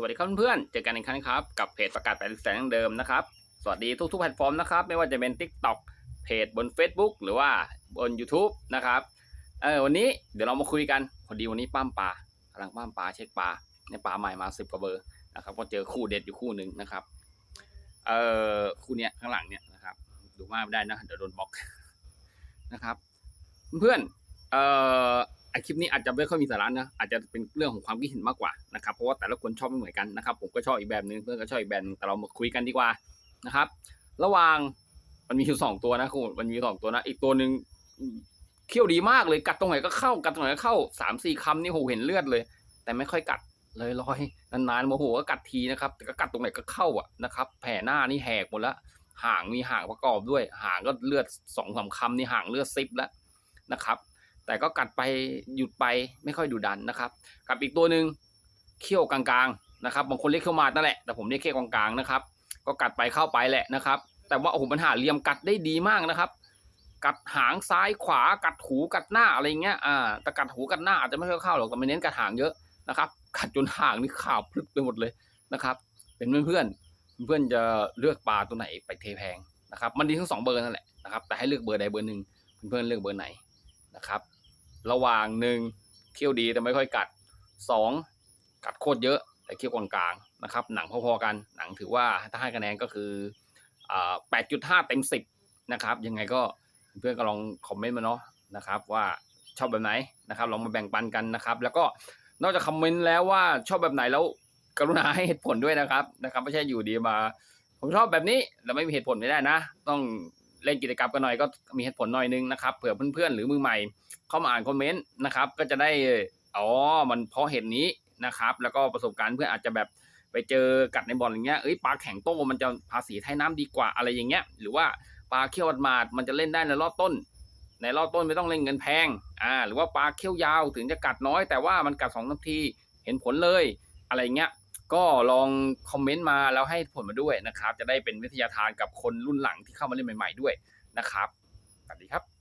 สวัสดีครับเพื่อนๆเจอกันอีกครั้งครับ กับเพจประกาศแปดแสนเดิมนะครับ สวัสดีทุกๆแพลตฟอร์มนะครับ ไม่ว่าจะเป็น TikTok เพจบน Facebook หรือว่าบน YouTube นะครับเออวันนี้เดี๋ยวเรามาคุยกันพอดีวันนี้ป้ามปลากำลังป้ามปลาเช็คปลาในปลาใหม่มาสิบกว่าเบอร์นะครับก็เจอคู่เด็ดอยู่คู่หนึ่งนะครับเออคู่เนี้ยข้างหลังเนี่ยนะครับดูมากไม่ได้นะเดี๋ยวโดนบล็อกนะครับ เพื่อนเอ่อ ไอคลิปนี้อาจจะไม่ค่อยมีสาระนะอาจจะเป็นเรื่องของความคิดเห็นมากกว่านะครับเพราะว่าแต่ละคนชอบไม่เหมือนกันนะครับ ผมก็ชอบอีกแบบนึงเพื่อนก็ชอบอีกแบบนึงแต่เรามาคุยกันดีกว่านะครับ ระหว่างมันมีอยู่สองตัวนะคุณมันมีสองตัวนะ อีกตัวหนึ่งเขี้ยวดีมากเลยกัดตรงไหนก็เข้ากัดตรงไหนก็เข้าสามสี่คำนี่โหเห็นเลือดเลย แต่ไม่ค่อยกัดเลยลอยนานๆโมโหก็กัดทีนะครับ แต่ก็กัดตรงไหนก็เข้าอะนะครับ แผลหน้านี่แหกหมดแล้วหางมีหางประกอบด้วย หางก็เลือดสองสามคำนี่หางเลือดซิบแล้วนะครับ แต่ก็กัดไปหยุดไปไม่ค่อยดุดันนะครับ กับอีกตัวหนึ่งเขี้ยวกลางๆนะครับบางคนเรียกเขี้ยวมาดนั่นแหละแต่ผมเรียกเขี้ยวกลางๆนะครับ ก็กัดไปเข้าไปแหละนะครับ แต่ว่าโอ้โหมันหาเหลี่ยมกัดได้ดีมากนะครับ กัดหางซ้ายขวากัดหูกัดหน้าอะไรเงี้ยอ่าแต่กัดหูกัดหน้าอาจจะไม่ค่อยเข้าหรอกแต่ไม่เน้นกัดหางเยอะนะครับกัดจนหางนี่ขาวพลึกไปหมดเลยนะครับ เป็นเพื่อนๆเพื่อนจะเลือกปลาตัวไหนไปเทแพงนะครับ มันดีทั้งสองเบอร์นั่นแหละนะครับแต่ให้เลือกเบอร์ใดเบอร์หนึ่งเพื่อนๆเลือกเบอร์ไหนนะครับ ระหว่างหนึ่งเคี้ยวดีแต่ไม่ค่อยกัดสองกัดโคตรเยอะแต่เคี้ยวกลางๆนะครับ หนังพอๆกันหนังถือว่าถ้าให้คะแนนก็คือแปดจุดห้าเต็มสิบนะครับ ยังไงก็เพื่อนก็ลองคอมเมนต์มาเนาะนะครับ ว่าชอบแบบไหนนะครับลองมาแบ่งปันกันนะครับ แล้วก็นอกจากคอมเมนต์แล้วว่าชอบแบบไหนแล้วกรุณาให้เหตุผลด้วยนะครับนะครับ ไม่ใช่อยู่ดีมา ผมชอบแบบนี้แล้วไม่มีเหตุผลไม่ได้นะ ต้อง เล่นกิจกรรมกันหน่อยก็มีเหตุผลหน่อยนึงนะครับเผื่อเพื่อนๆหรือมือใหม่เข้ามาอ่านคอมเมนต์นะครับ ก็จะได้อ๋อมันเพราะเหตุนี้นะครับ แล้วก็ประสบการณ์เพื่อนอาจจะแบบไปเจอกัดในบอนอย่างเงี้ยเอ้ยปลาแข็งโต้มันจะภาษีไทยน้ำดีกว่าอะไรอย่างเงี้ย หรือว่าปลาเขี้ยวหมาดมันจะเล่นได้ในรอบต้น ในรอบต้นไม่ต้องเล่นเงินแพงอ่าหรือว่าปลาเขี้ยวยาวถึงจะกัดน้อยแต่ว่ามันกัดสองนาทีเห็นผลเลยอะไรเงี้ย ก็ลองคอมเมนต์มาแล้วให้ผลมาด้วยนะครับ จะได้เป็นวิทยาทานกับคนรุ่นหลังที่เข้ามาเล่นใหม่ ๆด้วยนะครับสวัสดีครับ